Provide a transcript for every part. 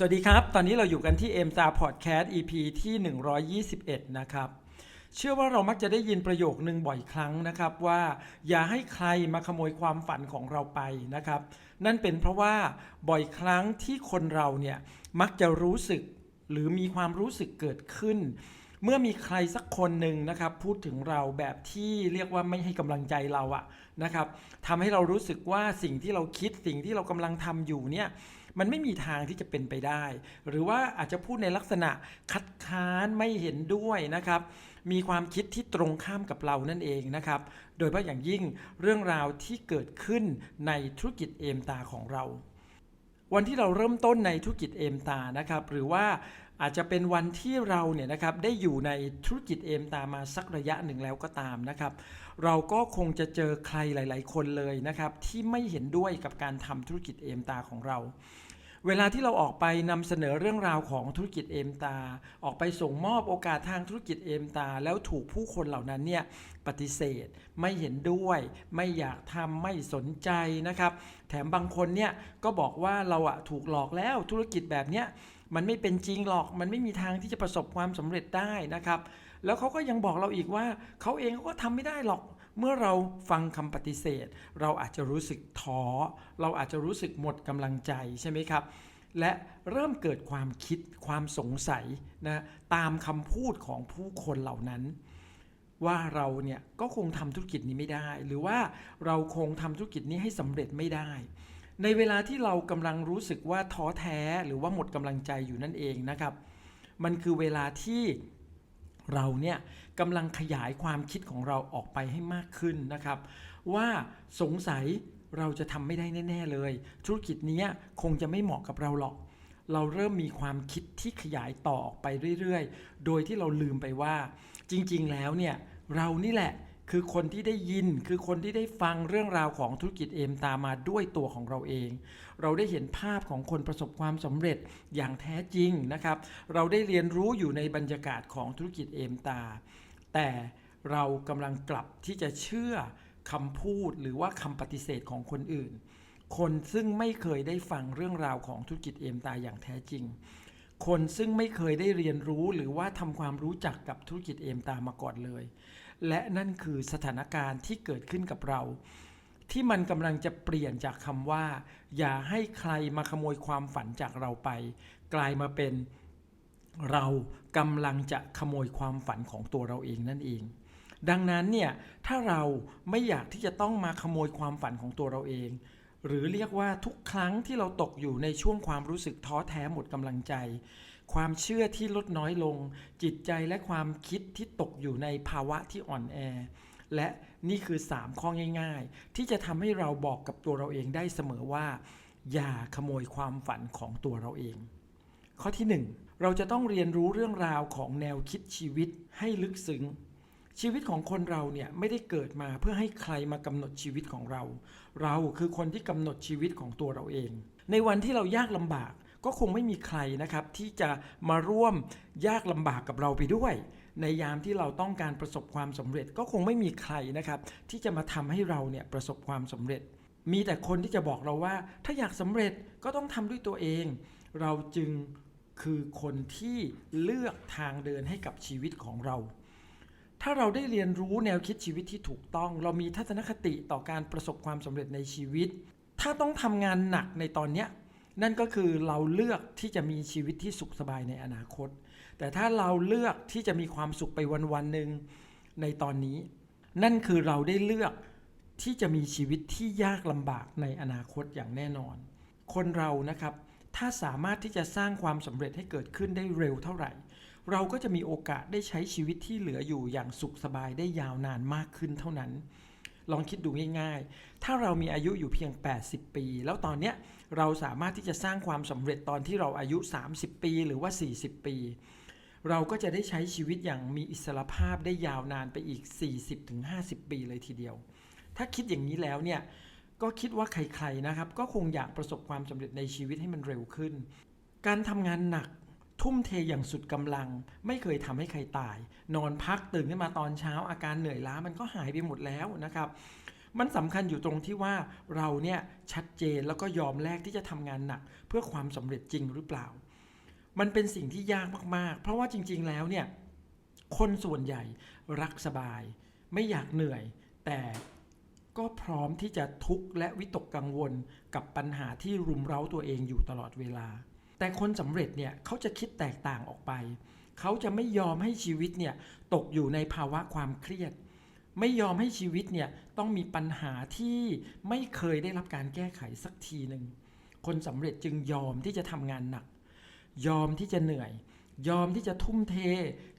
สวัสดีครับ ตอนนี้เราอยู่กันที่ m s t a r Podcast EP ที่ 121 นะครับ เชื่อว่าเรามักจะได้ยินประโยคนึงบ่อยครั้งนะครับว่า อย่าให้ใครมาขโมยความฝันของเราไปนะครับ นั่นเป็นเพราะว่าบ่อยครั้งที่คนเราเนี่ยมักจะรู้สึกหรือมีความรู้สึกเกิดขึ้น เมื่อมีใครสักคนหนึ่งนะครับ พูดถึงเราแบบที่เรียกว่าไม่ให้กำลังใจเราอะนะครับทำให้เรารู้สึกว่าสิ่งที่เราคิดสิ่งที่เรากำลังทำอยู่เนี่ย มันไม่มีทางที่จะเป็นไปได้ หรือว่าอาจจะพูดในลักษณะคัดค้านไม่เห็นด้วยนะครับ มีความคิดที่ตรงข้ามกับเรานั่นเองนะครับ โดยเฉพาะอย่างยิ่งเรื่องราวที่เกิดขึ้นในธุรกิจเอมตาของเรา วันที่เราเริ่มต้นในธุรกิจเอมตานะครับ หรือว่าอาจจะเป็นวันที่เราเนี่ยนะครับได้อยู่ในธุรกิจเอมตามาสักระยะหนึ่งแล้วก็ตามนะครับ เราก็คงจะเจอใครหลาย ๆ คนเลยนะครับ ที่ไม่เห็นด้วยกับการทำธุรกิจเอมตาของเรา เวลาที่เราออกไปนำเสนอเรื่องราวของธุรกิจเอมตา ออกไปส่งมอบโอกาสทางธุรกิจเอมตา แล้วถูกผู้คนเหล่านั้นเนี่ยปฏิเสธ ไม่เห็นด้วย ไม่อยากทำไม่สนใจนะครับ แถมบางคนเนี่ยก็บอกว่าเราอะถูกหลอกแล้วธุรกิจแบบเนี้ยมันไม่เป็นจริงหรอก มันไม่มีทางที่จะประสบความสำเร็จได้นะครับ แล้วเขาก็ยังบอกเราอีกว่าเขาเองเขาก็ทำไม่ได้หรอก เมื่อเราฟังคำปฏิเสธ เราอาจจะรู้สึกท้อ เราอาจจะรู้สึกหมดกำลังใจใช่ไหมครับ และเริ่มเกิดความคิดความสงสัยนะตามคำพูดของผู้คนเหล่านั้น ว่าเราเนี่ยก็คงทำธุรกิจนี้ไม่ได้ หรือว่าเราคงทำธุรกิจนี้ให้สำเร็จไม่ได้ ในเวลาที่เรากำลังรู้สึกว่าท้อแท้หรือว่าหมดกำลังใจอยู่นั่นเองนะครับ มันคือเวลาที่ เราเนี่ยกำลังขยายความคิดของเราออกไปให้มากขึ้นนะครับ ว่าสงสัยเราจะทำไม่ได้แน่ ๆ เลย ธุรกิจนี้คงจะไม่เหมาะกับเราหรอก เราเริ่มมีความคิดที่ขยายต่อออกไปเรื่อย ๆ โดยที่เราลืมไปว่า จริง ๆ แล้วเนี่ยเรานี่แหละ คือคนที่ได้ยินคือคนที่ได้ฟังเรื่องราวของธุรกิจเอมตามมาด้วยตัวของเราเอง เราได้เห็นภาพของคนประสบความสำเร็จอย่างแท้จริงนะครับ เราได้เรียนรู้อยู่ในบรรยากาศของธุรกิจเอมตา แต่เรากำลังกลับที่จะเชื่อคำพูดหรือว่าคำปฏิเสธของคนอื่น คนซึ่งไม่เคยได้ฟังเรื่องราวของธุรกิจเอมตาอย่างแท้จริงคนซึ่งไม่เคยได้เรียนรู้หรือว่าทำความรู้จักกับธุรกิจเอมตามาก่อนเลย และนั่นคือสถานการณ์ที่เกิดขึ้นกับเรา ที่มันกำลังจะเปลี่ยนจากคำว่า อย่าให้ใครมาขโมยความฝันจากเราไป กลายมาเป็นเรากำลังจะขโมยความฝันของตัวเราเองนั่นเอง ดังนั้นเนี่ยถ้าเราไม่อยากที่จะต้องมาขโมยความฝันของตัวเราเอง หรือเรียกว่าทุกครั้งที่เราตกอยู่ในช่วงความรู้สึกท้อแท้หมดกำลังใจ ความเชื่อที่ลดน้อยลง จิตใจและความคิดที่ตกอยู่ในภาวะที่อ่อนแอ และนี่คือ 3 ข้อง่ายๆ ที่จะทำให้เราบอกกับตัวเราเองได้เสมอว่า อย่าขโมยความฝันของตัวเราเอง ข้อที่ 1 เราจะต้องเรียนรู้เรื่องราวของแนวคิดชีวิตให้ลึกซึ้งชีวิตของคนเราเนี่ยไม่ได้เกิดมาเพื่อให้ใครมากำหนดชีวิตของเรา เราคือคนที่กำหนดชีวิตของตัวเราเอง ในวันที่เรายากลำบาก ก็คงไม่มีใครนะครับที่จะมาร่วมยากลำบากกับเราไปด้วย ในยามที่เราต้องการประสบความสำเร็จก็คงไม่มีใครนะครับที่จะมาทำให้เราเนี่ยประสบความสำเร็จ มีแต่คนที่จะบอกเราว่า ถ้าอยากสำเร็จก็ต้องทำด้วยตัวเอง เราจึงคือคนที่เลือกทางเดินให้กับชีวิตของเรา ถ้าเราได้เรียนรู้แนวคิดชีวิตที่ถูกต้อง เรามีทัศนคติต่อการประสบความสำเร็จในชีวิต ถ้าต้องทำงานหนักในตอนนี้ นั่นก็คือเราเลือกที่จะมีชีวิตที่สุขสบายในอนาคต แต่ถ้าเราเลือกที่จะมีความสุขไปวันวันๆหนึ่งในตอนนี้ นั่นคือเราได้เลือกที่จะมีชีวิตที่ยากลำบากในอนาคตอย่างแน่นอน คนเรานะครับ ถ้าสามารถที่จะสร้างความสำเร็จให้เกิดขึ้นได้เร็วเท่าไหร่ เราก็จะมีโอกาสได้ใช้ชีวิตที่เหลืออยู่อย่างสุขสบายได้ยาวนานมากขึ้นเท่านั้น ลองคิดดูง่ายๆ ถ้าเรามีอายุอยู่เพียง 80 ปี แล้วตอนเนี้ยเราสามารถที่จะสร้างความสำเร็จตอนที่เราอายุ 30 ปีหรือว่า 40 ปี เราก็จะได้ใช้ชีวิตอย่างมีอิสรภาพได้ยาวนานไปอีก 40-50 ปีเลยทีเดียว ถ้าคิดอย่างนี้แล้วเนี่ยก็คิดว่าใครๆนะครับ ก็คงอยากประสบความสำเร็จในชีวิตให้มันเร็วขึ้น การทำงานหนัก ทุ่มเทอย่างสุดกำลัง ไม่เคยทำให้ใครตาย นอนพักตื่นขึ้นมาตอนเช้าอาการเหนื่อยล้ามันก็หายไปหมดแล้วนะครับมันสำคัญอยู่ตรงที่ว่าเราเนี่ยชัดเจนแล้วก็ยอมแลกที่จะทำงานหนัก เพื่อความสำเร็จจริงหรือเปล่า มันเป็นสิ่งที่ยากมากๆ เพราะว่าจริง ๆ แล้วเนี่ยคนส่วนใหญ่รักสบาย ไม่อยากเหนื่อย แต่ก็พร้อมที่จะทุกข์และวิตกกังวลกับปัญหาที่รุมเร้าตัวเองอยู่ตลอดเวลา แต่คนสำเร็จเนี่ยเขาจะคิดแตกต่างออกไป เขาจะไม่ยอมให้ชีวิตเนี่ยตกอยู่ในภาวะความเครียด ไม่ยอมให้ชีวิตเนี่ยต้องมีปัญหาที่ไม่เคยได้รับการแก้ไขสักทีหนึ่งคนสำเร็จจึงยอมที่จะทำงานหนัก ยอมที่จะเหนื่อย ยอมที่จะทุ่มเท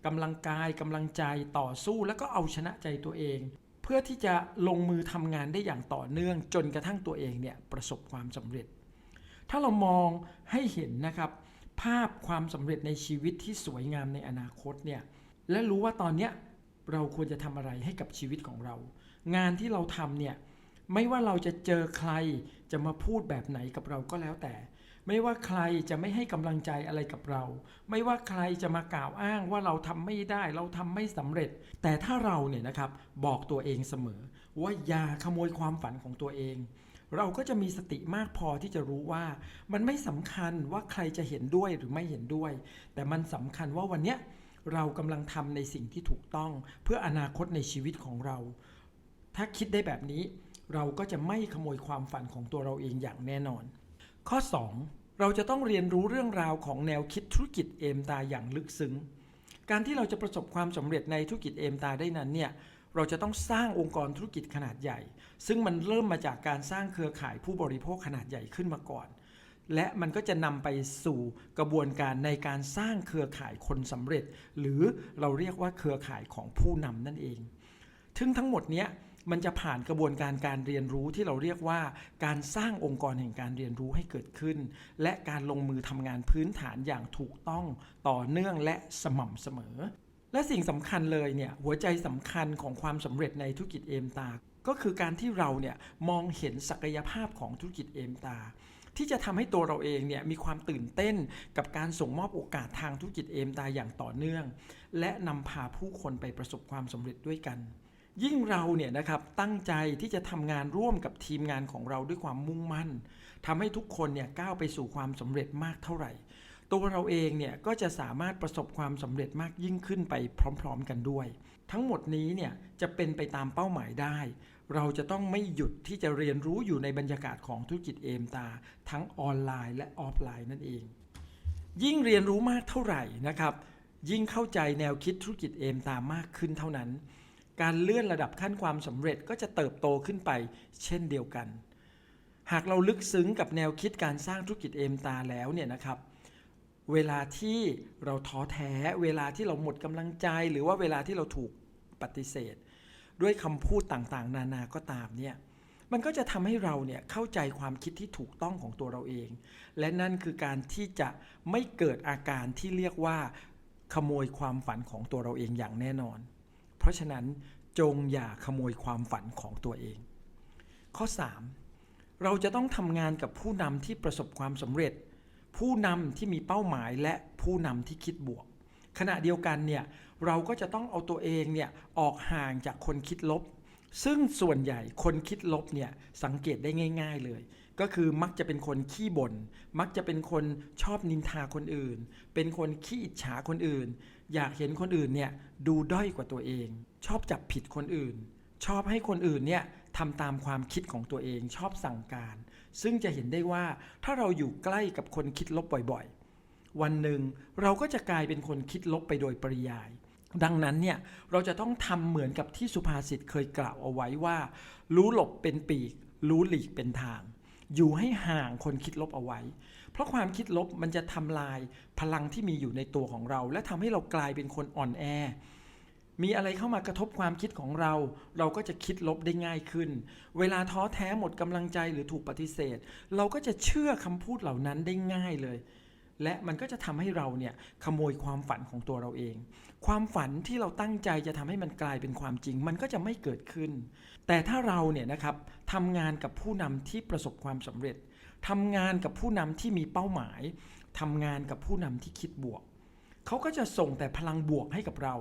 กำลังกายกำลังใจต่อสู้แล้วก็เอาชนะใจตัวเองเพื่อที่จะลงมือทำงานได้อย่างต่อเนื่องจนกระทั่งตัวเองเนี่ยประสบความสำเร็จ ถ้าเรามองให้เห็นนะครับภาพความสำเร็จในชีวิตที่สวยงามในอนาคตเนี่ยและรู้ว่าตอนเนี้ยเราควรจะทำอะไรให้กับชีวิตของเรา งานที่เราทำเนี่ยไม่ว่าเราจะเจอใครจะมาพูดแบบไหนกับเราก็แล้วแต่ ไม่ว่าใครจะไม่ให้กำลังใจอะไรกับเรา ไม่ว่าใครจะมากล่าวอ้างว่าเราทำไม่ได้ เราทำไม่สำเร็จ แต่ถ้าเราเนี่ยนะครับบอกตัวเองเสมอ ว่าอย่าขโมยความฝันของตัวเอง เราก็จะมีสติมากพอที่จะรู้ว่า มันไม่สำคัญว่าใครจะเห็นด้วยหรือไม่เห็นด้วย แต่มันสำคัญว่าวันเนี้ยเรากำลังทำในสิ่งที่ถูกต้องเพื่ออนาคตในชีวิตของเรา ถ้าคิดได้แบบนี้ เราก็จะไม่ขโมยความฝันของตัวเราเองอย่างแน่นอน ข้อ 2 เราจะต้องเรียนรู้เรื่องราวของแนวคิดธุรกิจเอมตาอย่างลึกซึ้ง การที่เราจะประสบความสำเร็จในธุรกิจเอมตาได้นั้นเนี่ย เราจะต้องสร้างองค์กรธุรกิจขนาดใหญ่ ซึ่งมันเริ่มมาจากการสร้างเครือข่ายผู้บริโภคขนาดใหญ่ขึ้นมาก่อน และมันก็จะนำไปสู่กระบวนการในการสร้างเครือข่ายคนสำเร็จ หรือเราเรียกว่าเครือข่ายของผู้นำนั่นเองซึ่งทั้งหมดเนี้ยมันจะผ่านกระบวนการการเรียนรู้ที่เราเรียกว่า การสร้างองค์กรแห่งการเรียนรู้ให้เกิดขึ้น และการลงมือทำงานพื้นฐานอย่างถูกต้องต่อเนื่องและสม่ำเสมอ และสิ่งสำคัญเลยเนี่ยหัวใจสำคัญของความสำเร็จในธุรกิจเอมตา ก็คือการที่เราเนี่ยมองเห็นศักยภาพของธุรกิจเอมตา ที่จะทำให้ตัวเราเองเนี่ยมีความตื่นเต้นกับการส่งมอบโอกาสทางธุรกิจเอมตาอย่างต่อเนื่อง และนำพาผู้คนไปประสบความสำเร็จด้วยกัน ยิ่งเราเนี่ยนะครับตั้งใจที่จะทำงานร่วมกับทีมงานของเราด้วยความมุ่งมั่นทำให้ทุกคนเนี่ยก้าวไปสู่ความสำเร็จมากเท่าไหร่ ตัวเราเองเนี่ยก็จะสามารถประสบความสำเร็จมากยิ่งขึ้นไปพร้อมๆกันด้วย ทั้งหมดนี้เนี่ยจะเป็นไปตามเป้าหมายได้ เราจะต้องไม่หยุดที่จะเรียนรู้อยู่ในบรรยากาศของธุรกิจเอมตา ทั้งออนไลน์และออฟไลน์นั่นเอง ยิ่งเรียนรู้มากเท่าไหร่นะครับ ยิ่งเข้าใจแนวคิดธุรกิจเอมตามากขึ้นเท่านั้น การเลื่อนระดับขั้นความสำเร็จก็จะเติบโตขึ้นไป เช่นเดียวกัน หากเราลึกซึ้งกับแนวคิดการสร้างธุรกิจเอมตาแล้วเนี่ยนะครับ เวลาที่เราท้อแท้เวลาที่เราหมดกำลังใจ หรือว่าเวลาที่เราถูกปฏิเสธ ด้วยคำพูดต่างๆ นานาก็ตามเนี่ยมันก็จะทำให้เราเนี่ยเข้าใจความคิดที่ถูกต้องของตัวเราเอง และนั่นคือการที่จะไม่เกิดอาการที่เรียกว่า ขโมยความฝันของตัวเราเองอย่างแน่นอน เพราะฉะนั้นจงอย่าขโมยความฝันของตัวเอง ข้อ 3 เราจะต้องทำงานกับผู้นำที่ประสบความสำเร็จ ผู้นำที่มีเป้าหมายและผู้นำที่คิดบวก ขณะเดียวกันเนี่ยเราก็จะต้องเอาตัวเองเนี่ยออกห่างจากคนคิดลบ ซึ่งส่วนใหญ่คนคิดลบเนี่ยสังเกตได้ง่าย ๆเลย ก็คือมักจะเป็นคนขี้บน่นมักจะเป็นคนชอบนินทาคนอื่น เป็นคนขี้อิจฉาคนอื่น อยากเห็นคนอื่นเนี่ยดูด้อยกว่าตัวเอง ชอบจับผิดคนอื่น ชอบให้คนอื่นเนี่ย ทำตามความคิดของตัวเองชอบสั่งการ ซึ่งจะเห็นได้ว่าถ้าเราอยู่ใกล้กับคนคิดลบบ่อยๆ วันหนึ่งเราก็จะกลายเป็นคนคิดลบไปโดยปริยาย ดังนั้นเนี่ยเราจะต้องทำเหมือนกับที่สุภาษิตเคยกล่าวเอาไว้ว่า รู้หลบเป็นปีก รู้หลีกเป็นทาง อยู่ให้ห่างคนคิดลบเอาไว้ เพราะความคิดลบมันจะทำลายพลังที่มีอยู่ในตัวของเรา และทำให้เรากลายเป็นคนอ่อนแอ มีอะไรเข้ามากระทบความคิดของเรา เราก็จะคิดลบได้ง่ายขึ้น เวลาท้อแท้หมดกำลังใจหรือถูกปฏิเสธ เราก็จะเชื่อคำพูดเหล่านั้นได้ง่ายเลย และมันก็จะทำให้เราเนี่ยขโมยความฝันของตัวเราเอง ความฝันที่เราตั้งใจจะทำให้มันกลายเป็นความจริง มันก็จะไม่เกิดขึ้น แต่ถ้าเราเนี่ยนะครับทำงานกับผู้นำที่ประสบความสำเร็จทำงานกับผู้นำที่มีเป้าหมายทำงานกับผู้นำที่คิดบวก เขาก็จะส่งแต่พลังบวกให้กับเรา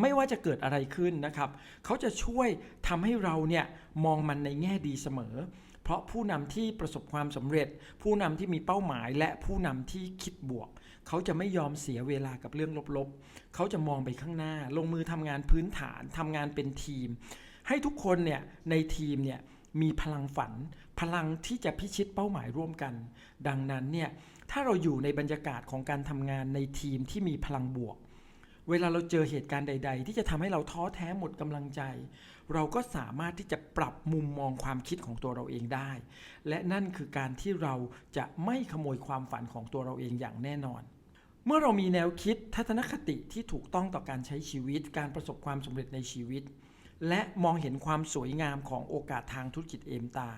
ไม่ว่าจะเกิดอะไรขึ้นนะครับ เขาจะช่วยทำให้เราเนี่ยมองมันในแง่ดีเสมอ เพราะผู้นำที่ประสบความสำเร็จ ผู้นำที่มีเป้าหมาย และผู้นำที่คิดบวก เขาจะไม่ยอมเสียเวลากับเรื่องลบๆ เขาจะมองไปข้างหน้า ลงมือทำงานพื้นฐานทำงานเป็นทีม ให้ทุกคนเนี่ยในทีมเนี่ยมีพลังฝัน พลังที่จะพิชิตเป้าหมายร่วมกัน ดังนั้นเนี่ยถ้าเราอยู่ในบรรยากาศของการทำงานในทีมที่มีพลังบวก เวลาเราเจอเหตุการณ์ใด ๆ ที่จะทำให้เราท้อแท้หมดกำลังใจ เราก็สามารถที่จะปรับมุมมองความคิดของตัวเราเองได้ และนั่นคือการที่เราจะไม่ขโมยความฝันของตัวเราเองอย่างแน่นอน เมื่อเรามีแนวคิดทัศนคติที่ถูกต้องต่อการใช้ชีวิต การประสบความสำเร็จในชีวิต และมองเห็นความสวยงามของโอกาสทางธุรกิจเอมตา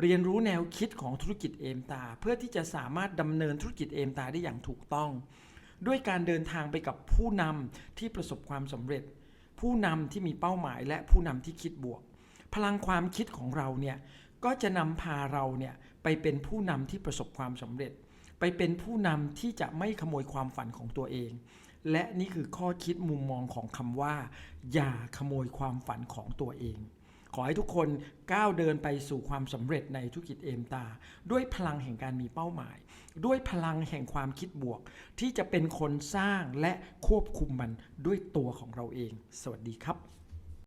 เรียนรู้แนวคิดของธุรกิจเอมตา เพื่อที่จะสามารถดำเนินธุรกิจเอมตาได้อย่างถูกต้อง ด้วยการเดินทางไปกับผู้นำที่ประสบความสำเร็จ ผู้นำที่มีเป้าหมายและผู้นำที่คิดบวก พลังความคิดของเราเนี่ยก็จะนำพาเราเนี่ยไปเป็นผู้นำที่ประสบความสำเร็จ ไปเป็นผู้นำที่จะไม่ขโมยความฝันของตัวเอง และนี่คือข้อคิดมุมมองของคำว่า อย่าขโมยความฝันของตัวเอง ขอให้ทุกคนก้าวเดินไปสู่ความสำเร็จในธุรกิจเอมตา ด้วยพลังแห่งการมีเป้าหมาย ด้วยพลังแห่งความคิดบวก ที่จะเป็นคนสร้างและควบคุมมันด้วยตัวของเราเอง สวัสดีครับ